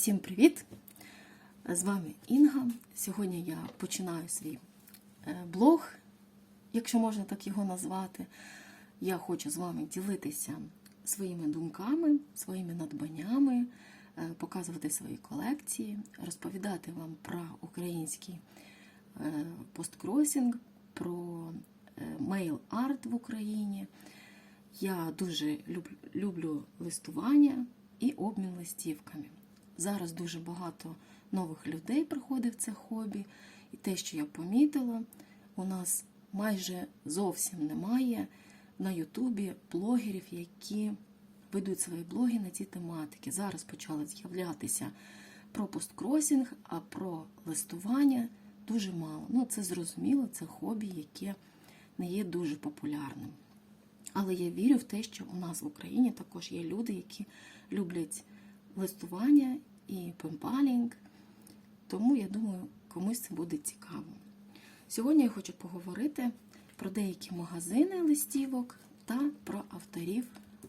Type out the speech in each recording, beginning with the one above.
Всім привіт! З вами Інга. Сьогодні я починаю свій е, блог, якщо можна так його назвати. Я хочу з вами ділитися своїми думками, своїми надбаннями, е, показувати свої колекції, розповідати вам про український е, посткросінг, про мейл-арт в Україні. Я дуже люблю, люблю листування і обмін листівками. Зараз дуже багато нових людей приходить в це хобі, і те, що я помітила, у нас майже зовсім немає на Ютубі блогерів, які ведуть свої блоги на ці тематики. Зараз почали з'являтися про посткросінг, а про листування дуже мало. Ну, це зрозуміло, це хобі, яке не є дуже популярним. Але я вірю в те, що у нас в Україні також є люди, які люблять листування і пемпалінг. Тому я думаю, комусь це буде цікаво. Сьогодні я хочу поговорити про деякі магазини листівок та про авторів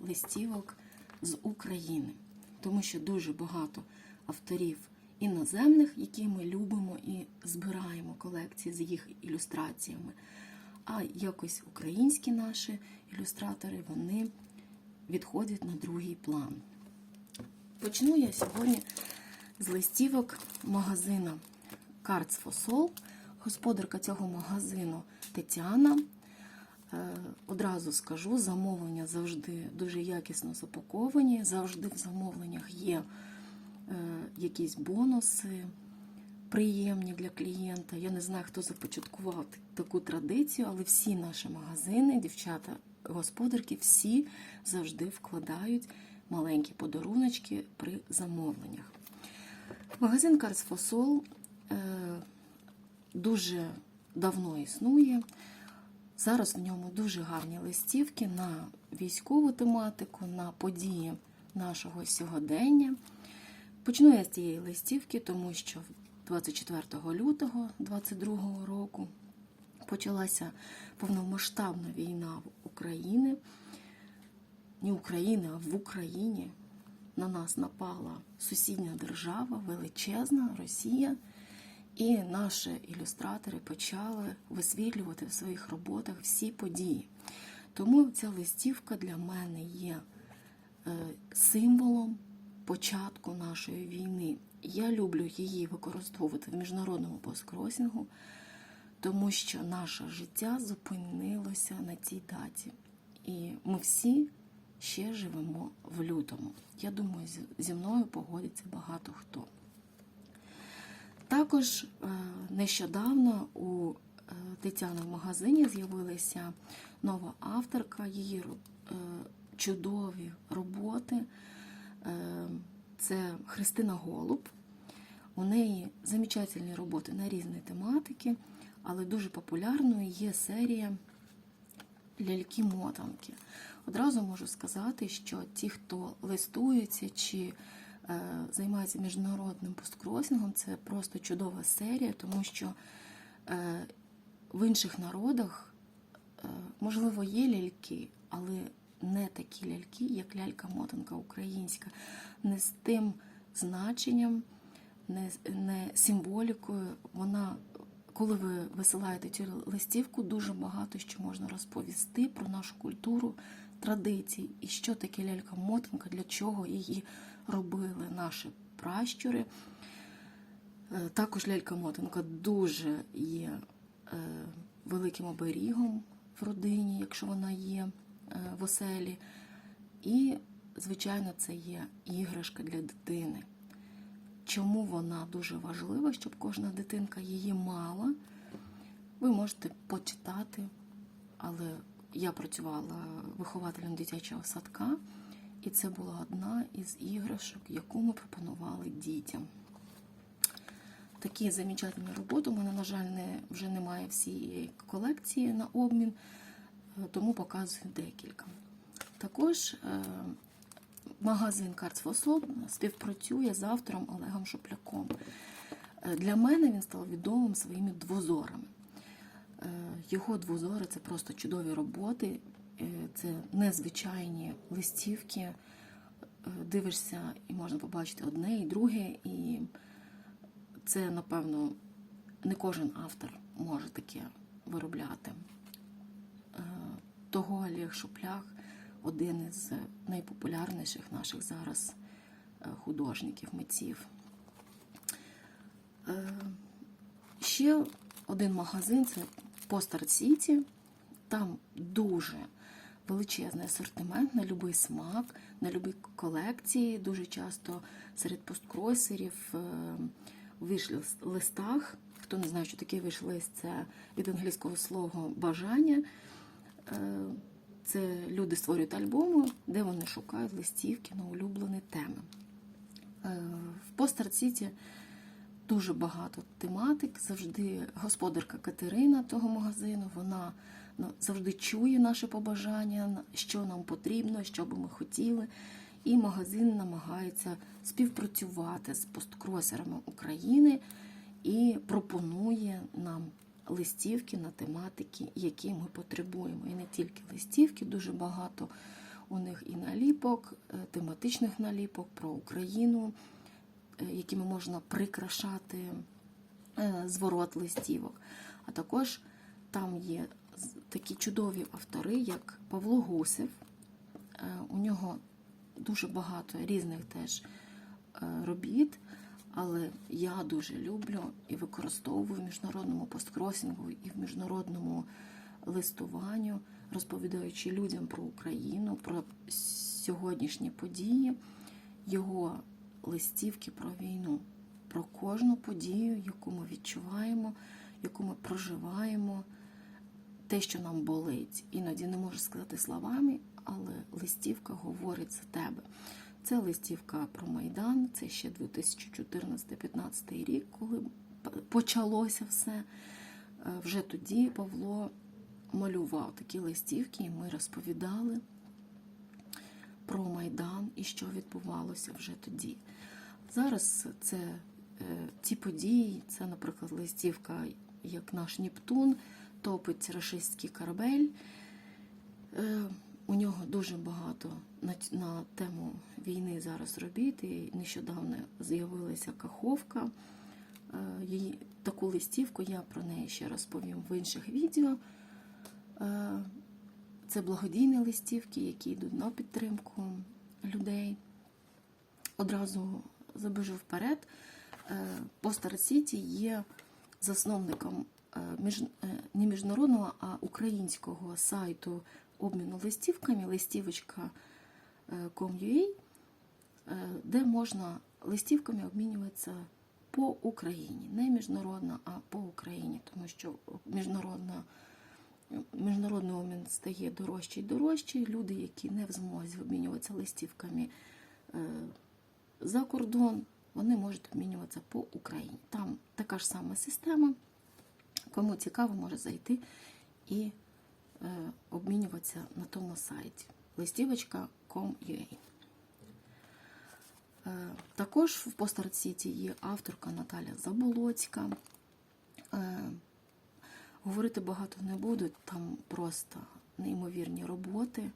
листівок з України. Тому що дуже багато авторів іноземних, які ми любимо і збираємо колекції з їх ілюстраціями. А якось українські наші ілюстратори вони відходять на другий план. Почну я сьогодні з листівок магазина Cards for Soul. Господарка цього магазину Тетяна. Е, Одразу скажу, замовлення завжди дуже якісно запаковані, завжди в замовленнях є е, якісь бонуси приємні для клієнта. Я не знаю, хто започаткував таку традицію, але всі наші магазини, дівчата, господарки, всі завжди вкладають маленькі подаруночки при замовленнях. Магазин for е, дуже давно існує. Зараз в ньому дуже гарні листівки на військову тематику, на події нашого сьогодення. Почну я з цієї листівки, тому що 24 лютого 2022 року почалася повномасштабна війна в Україні. Не України, а в Україні на нас напала сусідня держава, величезна Росія. І наші ілюстратори почали висвітлювати в своїх роботах всі події. Тому ця листівка для мене є е, символом початку нашої війни. Я люблю її використовувати в міжнародному посткросінгу, тому що наше життя зупинилося на цій даті. І ми всі ще живемо в лютому. Я думаю, зі мною погодиться багато хто. Також е, нещодавно у е, Тетяни в магазині з'явилася нова авторка, її е, чудові роботи. Це Христина Голуб. У неї замечательні роботи на різні тематики, але дуже популярною є серія ляльки-мотанки. Одразу можу сказати, що ті, хто листується чи е, займається міжнародним посткросінгом, це просто чудова серія, тому що е, в інших народах, е, можливо, є ляльки, але не такі ляльки, як лялька-мотанка українська, не з тим значенням, не, не символікою. Вона, коли ви висилаєте цю листівку, дуже багато що можна розповісти про нашу культуру, традиції і що таке лялька-мотанка, для чого її робили наші пращури. Е, Також лялька-мотанка дуже є е, великим оберігом в родині, якщо вона є е, в оселі. І, звичайно, це є іграшка для дитини. Чому вона дуже важлива, щоб кожна дитинка її мала, ви можете почитати, але я працювала вихователем дитячого садка, і це була одна із іграшок, яку ми пропонували дітям. Такі замечательні роботи. У мене, на жаль, не, вже немає всієї колекції на обмін, тому показую декілька. Також е, магазин Cards for Soul співпрацює з автором Олегом Шопляком. Е, Для мене він став відомим своїми двозорами. Е, Його двозори це просто чудові роботи, е, це незвичайні листівки, дивишся і можна побачити одне і друге, і це, напевно, не кожен автор може таке виробляти. Е, Того Олег Шуплях один із найпопулярніших наших зараз е, художників, митців. Е, Ще один магазин це Постарт Сіті. Там дуже величезний асортимент на будь-який смак, на будь-які колекції. Дуже часто серед посткройсерів е, у виш-листах. Хто не знає, що таке виш-лист, це від англійського слова бажання. Е, Це люди створюють альбоми, де вони шукають листівки на улюблені теми. Е, В Постарт Сіті дуже багато тематик. Завжди господарка Катерина того магазину, вона ну, завжди чує наші побажання, що нам потрібно, що би ми хотіли. І магазин намагається співпрацювати з посткросерами України і пропонує нам листівки на тематики, які ми потребуємо. І не тільки листівки, дуже багато у них і наліпок, е, тематичних наліпок про Україну, якими можна прикрашати е, зворот листівок. А також там є такі чудові автори, як Павло Гусев. Е, У нього дуже багато різних теж е, робіт, але я дуже люблю і використовую в міжнародному посткросінгу і в міжнародному листуванню, розповідаючи людям про Україну, про сьогоднішні події, його листівки про війну, про кожну подію, яку ми відчуваємо, яку ми проживаємо, те, що нам болить. Іноді не можу сказати словами, але листівка говорить за тебе. Це листівка про Майдан, це ще 2014-15 рік, коли почалося все. Е, Вже тоді Павло малював такі листівки, і ми розповідали про Майдан і що відбувалося вже тоді. Зараз це е, події, це, наприклад, листівка, як наш Нептун топить рашистський корабель. Е, у нього дуже багато на, на тему війни зараз робіт. Нещодавно з'явилася каховка. Е, її, таку листівку я про неї ще розповім в інших відео. Е, це благодійні листівки, які йдуть на підтримку людей. Одразу забіжу вперед. Постар Сіті є засновником е, е, не міжнародного, а українського сайту обміну листівками листівочка.com.ua, е, де можна листівками обмінюватися по Україні. Не міжнародно, а по Україні, тому що міжнародна міжнародний обмін стає дорожчий і дорожчий. Люди, які не в змозі обмінюватися листівками е, за кордон, вони можуть обмінюватися по Україні. Там така ж сама система. Кому цікаво, може зайти і е, обмінюватися на тому сайті листівочка.com.ua. Е, Також в Постарт Сіті є авторка Наталя Заболоцька. Говорити багато не буду, там просто неймовірні роботи.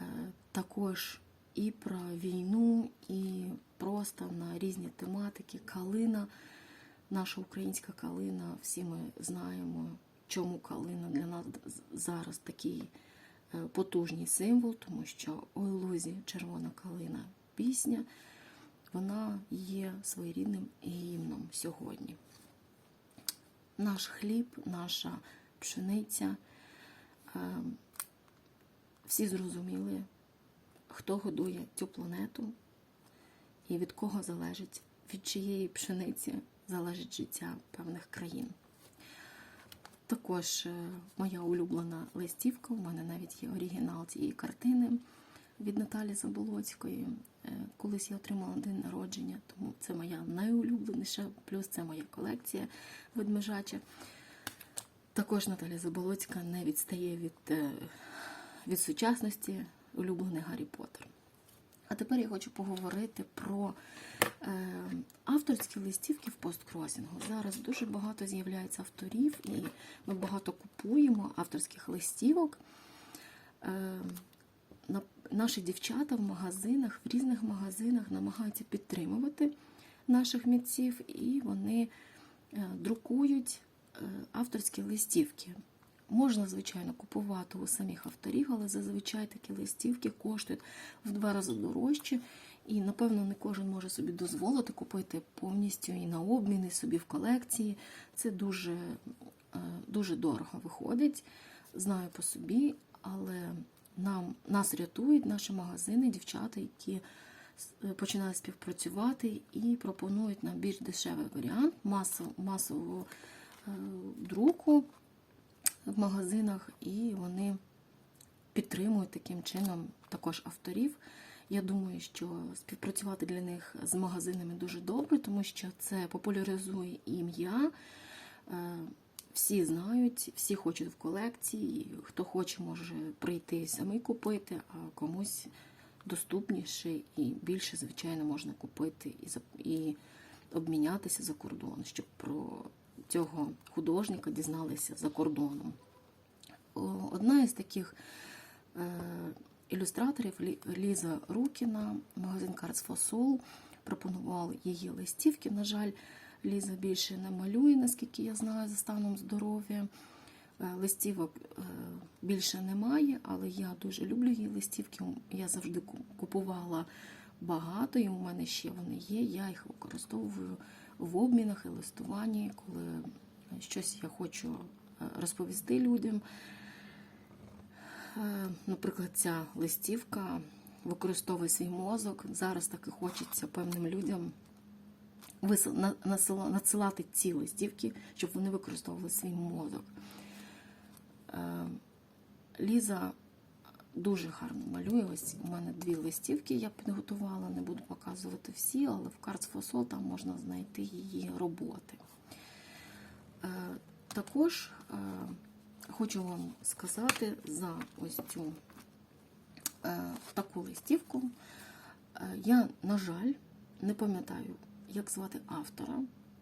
Е, Також і про війну, і просто на різні тематики. Калина, наша українська калина, всі ми знаємо, чому калина для нас зараз такий е, потужний символ, тому що у Лузі червона калина пісня, вона є своєрідним гімном сьогодні наш хліб, наша пшениця. Е, Всі зрозуміли, хто годує цю планету і від кого залежить, від чиєї пшениці залежить життя певних країн. Також е, моя улюблена листівка, у мене навіть є оригінал цієї картини від Наталі Заболоцької. Е, Колись я отримала день народження, тому це моя найулюбленіша, плюс це моя колекція ведмежача. Також Наталя Заболоцька не відстає від, е, від сучасності улюблений Гаррі Поттер. А тепер я хочу поговорити про е, авторські листівки в посткросінгу. Зараз дуже багато з'являється авторів, і ми багато купуємо авторських листівок. Е, наші дівчата в магазинах, в різних магазинах намагаються підтримувати наших митців, і вони е, друкують е, авторські листівки. Можна, звичайно, купувати у самих авторів, але зазвичай такі листівки коштують в два рази дорожче. І, напевно, не кожен може собі дозволити купити повністю і на обмін, і собі в колекції. Це дуже, е, дуже дорого виходить, знаю по собі, але нам, нас рятують наші магазини, дівчата, які починають співпрацювати і пропонують нам більш дешевий варіант масов, масового е, друку в магазинах, і вони підтримують таким чином також авторів. Я думаю, що співпрацювати для них з магазинами дуже добре, тому що це популяризує ім'я. Всі знають, всі хочуть в колекції. Хто хоче, може прийти самі купити, а комусь доступніше і більше, звичайно, можна купити і, і обмінятися за кордон, щоб про цього художника дізналися за кордоном. Одна із таких е, ілюстраторів Лі- Ліза Рукіна, магазин Soul, пропонував її листівки. На жаль, Ліза більше не малює, наскільки я знаю, за станом здоров'я. Е, Листівок е, більше немає, але я дуже люблю її листівки. Я завжди ку- купувала багато, і у мене ще вони є. Я їх використовую в обмінах і листуванні, коли щось я хочу е, розповісти людям. Наприклад, ця листівка використовує свій мозок. Зараз так і хочеться певним людям надсилати ці листівки, щоб вони використовували свій мозок. Е, Ліза дуже гарно малює. Ось у мене дві листівки я підготувала, не буду показувати всі, але в Cards for Soul там можна знайти її роботи. Е, Також е, хочу вам сказати за ось цю таку листівку. Я, на жаль, не пам'ятаю, як звати автора.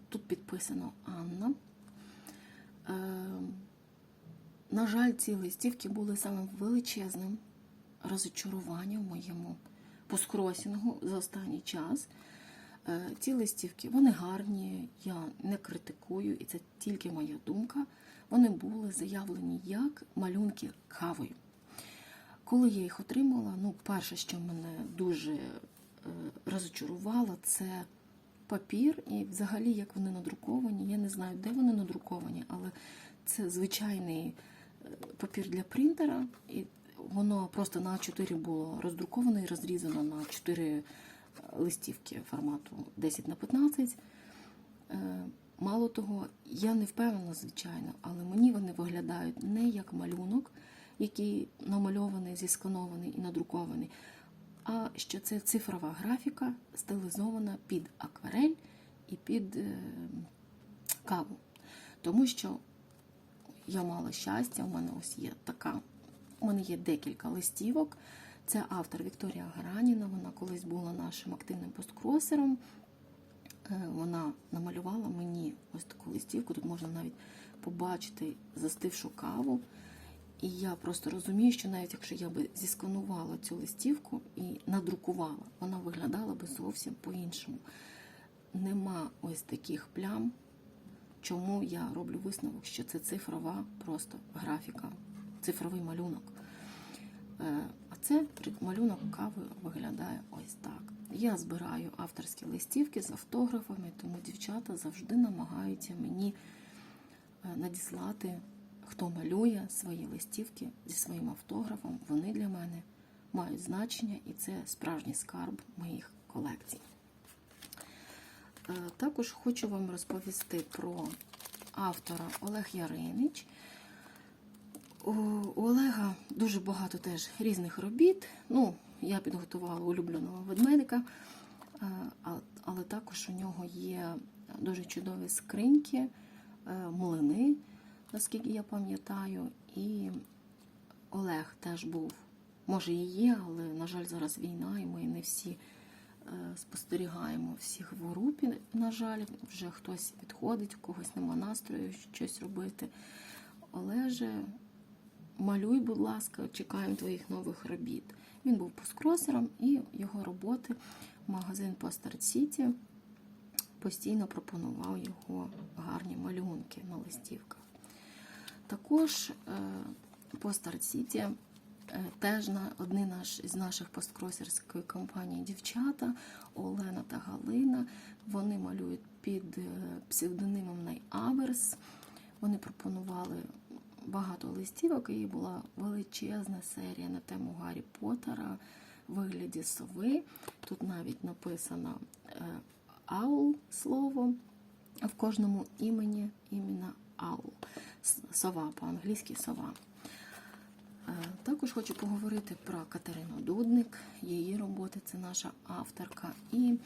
Тут підписано Анна. Е, На жаль, ці листівки були самим величезним розочаруванням в моєму посткросінгу за останній час. Е, Ці листівки вони гарні, я не критикую, і це тільки моя думка. Вони були заявлені як малюнки кавою. Коли я їх отримала, ну, перше, що мене дуже е, розочарувало, це папір і взагалі як вони надруковані. Я не знаю, де вони надруковані, але це звичайний е, папір для принтера, і воно просто на А4 було роздруковано і розрізано на 4 листівки формату 10 на 15. Е, Мало того, я не впевнена, звичайно, але мені вони виглядають не як малюнок, який намальований, зісканований і надрукований, а що це цифрова графіка, стилізована під акварель і під е, каву. Тому що я мала щастя, у мене ось є така, у мене є декілька листівок. Це автор Вікторія Гараніна, вона колись була нашим активним посткросером. Е, Вона намалювала мені ось таку листівку. Тут можна навіть побачити застившу каву. І я просто розумію, що навіть якщо я би зісканувала цю листівку і надрукувала, вона виглядала би зовсім по-іншому. Нема ось таких плям, чому я роблю висновок, що це цифрова просто графіка, цифровий малюнок. Е, А це малюнок кави виглядає ось так. Я збираю авторські листівки з автографами, тому дівчата завжди намагаються мені е, надіслати, хто малює свої листівки зі своїм автографом. Вони для мене мають значення, і це справжній скарб моїх колекцій. Е, Також хочу вам розповісти про автора Олег Яринич. У Олега дуже багато теж різних робіт. Ну, я підготувала улюбленого ведмедика, е, але також у нього є дуже чудові скриньки, е, млини, наскільки я пам'ятаю. І Олег теж був, може і є, але, на жаль, зараз війна, і ми не всі е, спостерігаємо всіх в групі, на жаль, вже хтось відходить, у когось нема настрою щось робити. Олеже, малюй, будь ласка, чекаємо твоїх нових робіт. Він був посткросером, і його роботи магазин Постарт Сіті постійно пропонував його гарні малюнки на листівках. Також Постарт Сіті е, теж одні наш, з наших посткросерської компанії дівчата Олена та Галина. Вони малюють під е, псевдонимом Найаверс. Вони пропонували багато листівок, і була величезна серія на тему Гаррі Поттера в вигляді сови. Тут навіть написано е, аул слово, в кожному імені іменно аул. Сова по-англійськи сова. Е, Також хочу поговорити про Катерину Дудник, її роботи, це наша авторка, і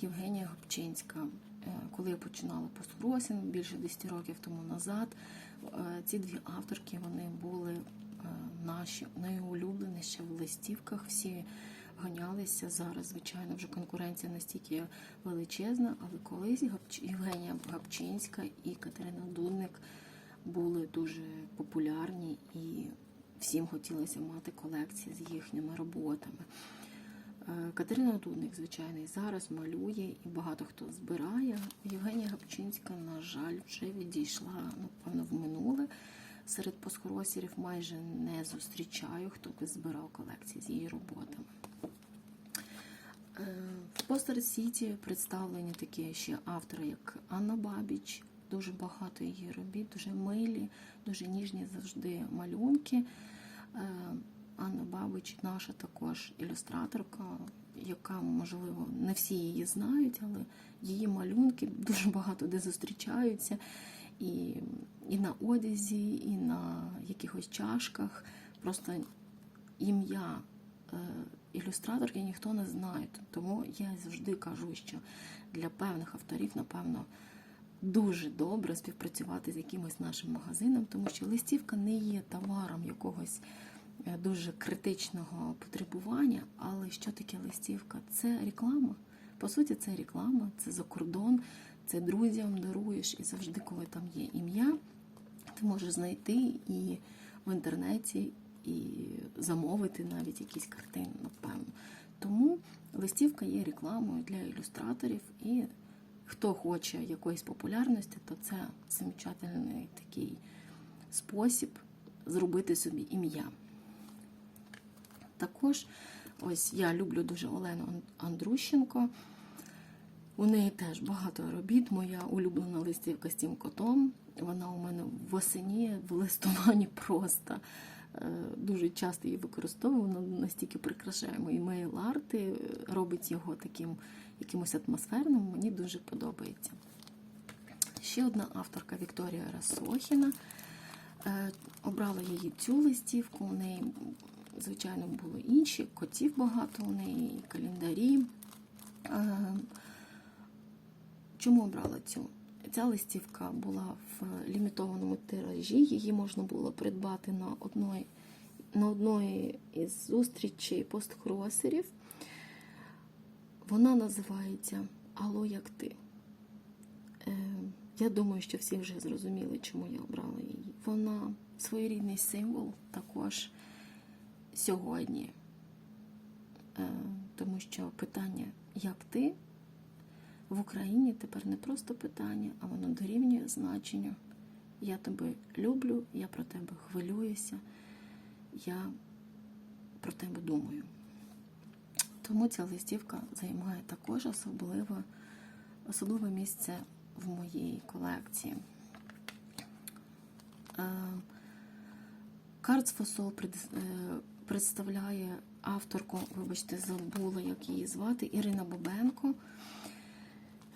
Євгенія Гопчинська. Е, Коли я починала посткросінг більше 10 років тому назад, е, ці дві авторки вони були наші найулюбленіші в листівках. Всі ганялися зараз. Звичайно, вже конкуренція настільки величезна, але колись Євгенія Гапчинська і Катерина Дудник були дуже популярні і всім хотілося мати колекції з їхніми роботами. Е, Катерина Дудник, звичайно, і зараз малює, і багато хто збирає. Євгенія Гапчинська, на жаль, вже відійшла, напевно, в минуле. Серед посхоросірів майже не зустрічаю, хто би збирав колекції з її роботами. Е, В Постер Сіті представлені такі ще автори, як Анна Бабіч. Дуже багато її робіт, дуже милі, дуже ніжні завжди малюнки. Е, Анна Бабич, наша також ілюстраторка, яка, можливо, не всі її знають, але її малюнки дуже багато де зустрічаються. І, і на одязі, і на якихось чашках. Просто ім'я е, ілюстраторки ніхто не знає. Тому я завжди кажу, що для певних авторів, напевно, дуже добре співпрацювати з якимось нашим магазином, тому що листівка не є товаром якогось е, дуже критичного потребування. Але що таке листівка? Це реклама. По суті, це реклама, це за кордон, це друзям даруєш, і завжди, коли там є ім'я, ти можеш знайти і в інтернеті, і замовити навіть якісь картини, напевно. Тому листівка є рекламою для ілюстраторів, і хто хоче якоїсь популярності, то це замечательний такий спосіб зробити собі ім'я. Також ось я люблю дуже Олену Андрущенко. У неї теж багато робіт. Моя улюблена листівка з тим котом. Вона у мене в осені, в листуванні просто е, дуже часто її використовую. Вона настільки прикрашає мої мейл-арти, робить його таким якимось атмосферним. Мені дуже подобається. Ще одна авторка Вікторія Расохіна. Е, Обрала її цю листівку. У неї, звичайно, були інші. Котів багато у неї, і календарі. Е, Чому обрала цю? Ця листівка була в лімітованому тиражі, її можна було придбати на одної, на одної із зустрічей посткросерів. Вона називається Алло, як ти. Е, я думаю, що всі вже зрозуміли, чому я обрала її. Вона своєрідний символ також сьогодні. Е, тому що питання як ти в Україні тепер не просто питання, а воно дорівнює значенню. Я тебе люблю, я про тебе хвилююся, я про тебе думаю. Тому ця листівка займає також особливе, особливе місце в моїй колекції. For Soul пред- е, представляє авторку, вибачте, забула, як її звати, Ірина Бобенко.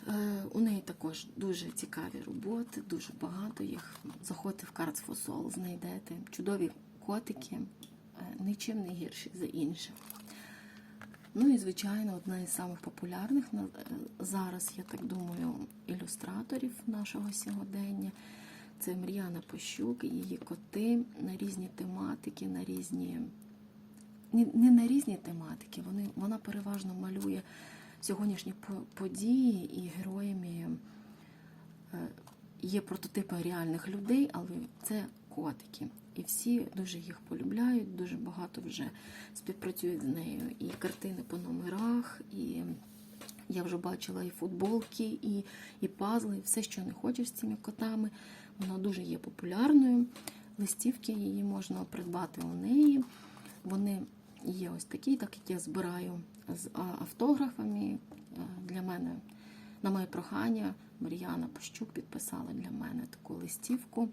Е, У неї також дуже цікаві роботи, дуже багато їх. Заходьте в Cards for знайдете чудові котики, е, нічим не гірші за інші. Ну і, звичайно, одна із самих популярних е, зараз, я так думаю, ілюстраторів нашого сьогодення. Це Мріяна Пощук, її коти на різні тематики, на різні не, не на різні тематики. Вони, вона переважно малює сьогоднішні події і героями е, є прототипи реальних людей, але це котики. І всі дуже їх полюбляють, дуже багато вже співпрацюють з нею. І картини по номерах, і я вже бачила і футболки, і, і пазли, і все, що не хочеш з цими котами. Вона дуже є популярною. Листівки її можна придбати у неї. Вони є ось такі, так як я збираю з автографами. Е, Для мене, на моє прохання, Мар'яна Пощук підписала для мене таку листівку.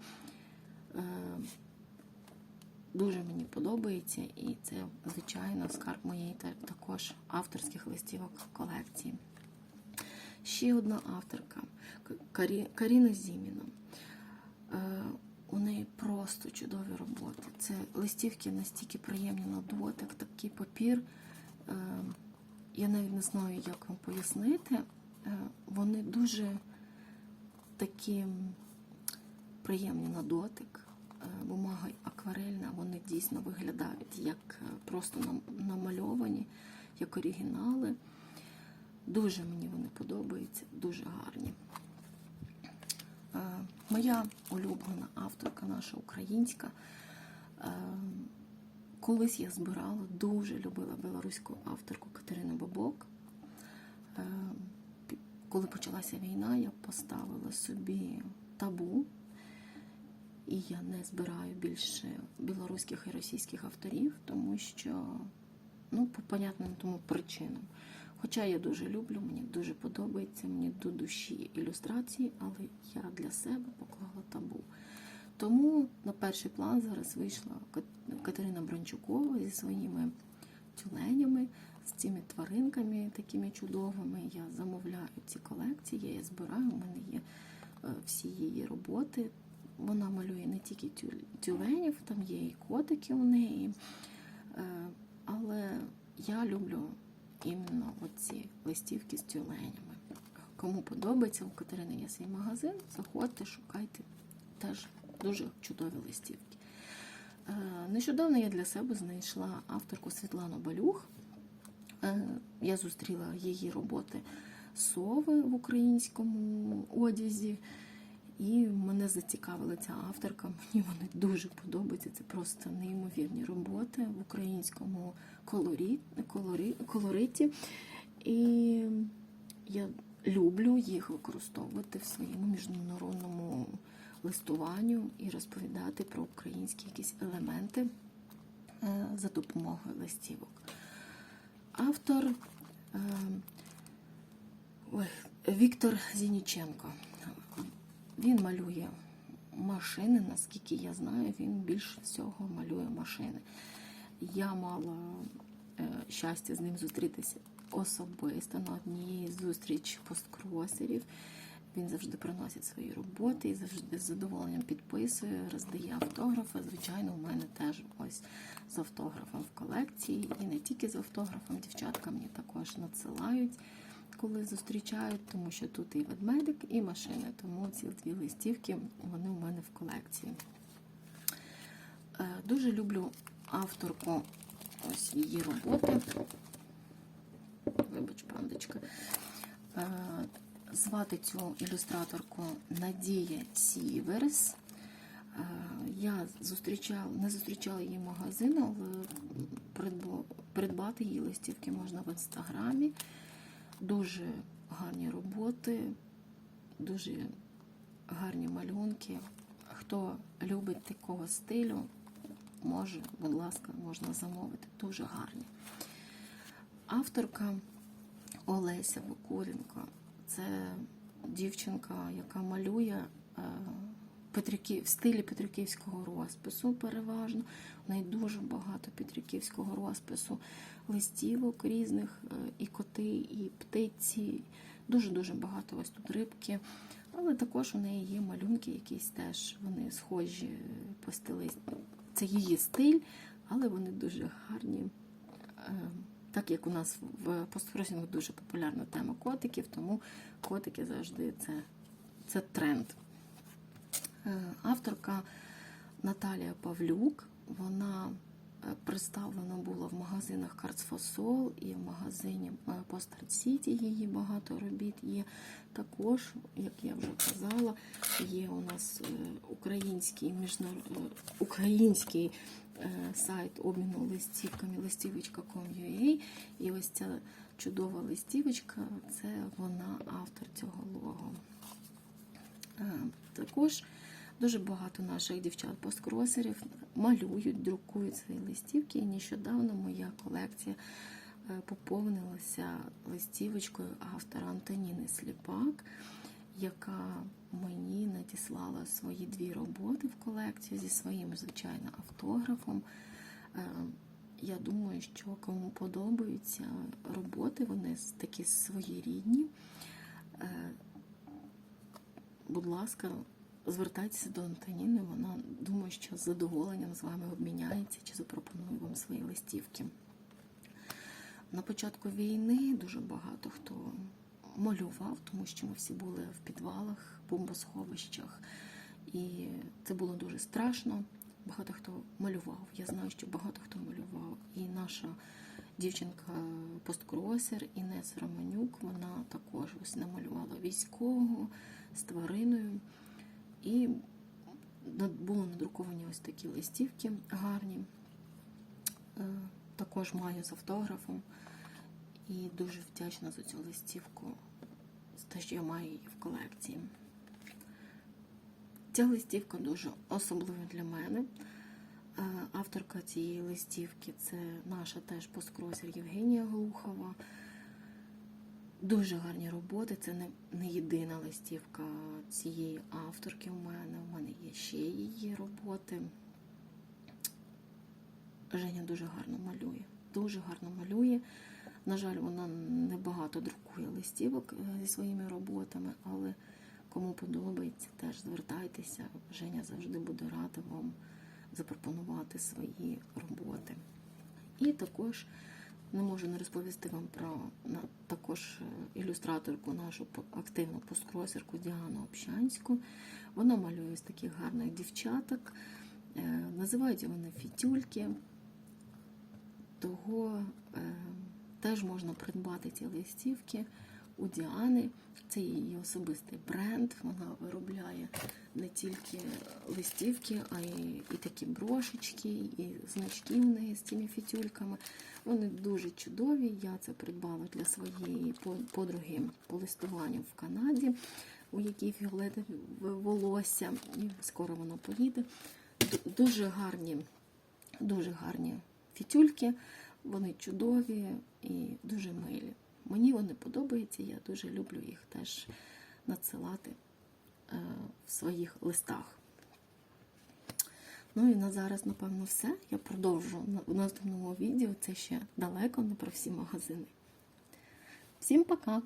Дуже мені подобається, і це, звичайно, скарб моєї та- також авторських листівок колекції. Ще одна авторка Карі- Каріна Зіміна. Е, У неї просто чудові роботи. Це листівки настільки приємні на дотик, такий папір. Е, Я навіть не знаю, як вам пояснити. Е, Вони дуже такі приємні на дотик. Е, Бумага акварельна, вони дійсно виглядають як е, просто намальовані, як оригінали. Дуже мені вони подобаються, дуже гарні. Е, Моя улюблена авторка, наша українська. Колись я збирала, дуже любила білоруську авторку Катерину Бабок. Е, Коли почалася війна, я поставила собі табу, і я не збираю більше білоруських і російських авторів, тому що ну, по понятним тому причинам. Хоча я дуже люблю, мені дуже подобається, мені до душі ілюстрації, але я для себе поклала табу. Тому на перший план зараз вийшла Катерина Бранчукова зі своїми тюленями, з цими тваринками такими чудовими. Я замовляю ці колекції, я їх збираю. У мене є е, всі її роботи. Вона малює не тільки тюленів, там є і котики у неї. Е, Але я люблю іменно оці листівки з тюленями. Кому подобається, у Катерини є свій магазин, заходьте, шукайте теж дуже чудові листівки. Е, Нещодавно я для себе знайшла авторку Світлану Балюх. Е, Я зустріла її роботи сови в українському одязі. І мене зацікавила ця авторка. Мені вони дуже подобаються. Це просто неймовірні роботи в українському колорі, колорі, колориті. І я люблю їх використовувати в своєму міжнародному листуванню і розповідати про українські якісь елементи е, за допомогою листівок. Автор е, ой, Віктор Зініченко. Він малює машини, наскільки я знаю, він більше всього малює машини. Я мала е, щастя з ним зустрітися особисто на одній зустріч посткросерів. Він завжди приносить свої роботи і завжди з задоволенням підписує, роздає автографи. Звичайно, у мене теж ось з автографом в колекції. І не тільки з автографом, дівчатка мені також надсилають, коли зустрічають, тому що тут і ведмедик, і машини. Тому ці дві листівки вони у мене в колекції. Е, Дуже люблю авторку ось її роботи. Вибач, пандочка. Е, Звати цю ілюстраторку Надія Сіверс. Е, Я зустрічала, не зустрічала її в магазині, але придбати її листівки можна в інстаграмі. Дуже гарні роботи, дуже гарні малюнки. Хто любить такого стилю, може, будь ласка, можна замовити. Дуже гарні. Авторка Олеся Вакуленко це дівчинка, яка малює е, Петриків, в стилі петриківського розпису переважно. У неї дуже багато петриківського розпису, листівок різних, е, і коти, і птиці. Дуже-дуже багато ось тут рибки. Але також у неї є малюнки, якісь теж вони схожі по стилистиці. Це її стиль, але вони дуже гарні. Е, Так як у нас в постпросінгу дуже популярна тема котиків, тому котики завжди це, це тренд. Е, Авторка Наталія Павлюк, вона е, Е, Представлено було в магазинах Карцфосол і в магазині е, Постарт Сіті. Її багато робіт є. Також, як я вже казала, є у нас е, український міжнар... е, український е, сайт обміну листівками листівочка.com.ua. І ось ця чудова листівочка це вона автор цього лого. Е, Також дуже багато наших дівчат-посткросерів малюють, друкують свої листівки. І нещодавно моя колекція е, поповнилася листівочкою автора Антоніни Сліпак, яка мені надіслала свої дві роботи в колекцію зі своїм, звичайно, автографом. Е, Я думаю, що кому подобаються роботи, вони такі своєрідні. Е, будь ласка, звертайтеся до Антоніни. Вона думаю, що з задоволенням з вами обміняється чи запропонує вам свої листівки. На початку війни дуже багато хто малював, тому що ми всі були в підвалах, бомбосховищах, і це було дуже страшно. Багато хто малював. Я знаю, що багато хто малював. І наша дівчинка посткросер Інес Романюк, вона також ось намалювала військового з твариною. І були надруковані ось такі листівки гарні. Е, Також маю з автографом. І дуже вдячна за цю листівку, те, що я маю її в колекції. Ця листівка дуже особлива для мене. Е, Авторка цієї листівки це наша теж посткросер Євгенія Глухова. Дуже гарні роботи. Це не, не єдина листівка цієї авторки у мене. У мене є ще її роботи. Женя дуже гарно малює. Дуже гарно малює. На жаль, вона небагато друкує листівок е, зі своїми роботами, але кому подобається, теж звертайтеся. Женя завжди буде рада вам запропонувати свої роботи. І також не можу не розповісти вам про також е, ілюстраторку, нашу активну посткросерку Діану Общанську. Вона малює з таких гарних дівчаток. Е, називаються вони фітюльки. Того е, теж можна придбати ці листівки у Діани. Це її особистий бренд. Вона виробляє не тільки листівки, а й і такі брошечки, і значки в неї з цими фітюльками. Вони дуже чудові. Я це придбала для своєї подруги по листуванню в Канаді, у якій фіолетове волосся. І скоро воно поїде. Дуже гарні, дуже гарні фітюльки. Вони чудові і дуже милі. Мені вони подобаються, я дуже люблю їх теж надсилати е, в своїх листах. Ну і на зараз, напевно, все. Я продовжу в наступному відео. Це ще далеко, не про всі магазини. Всім пока!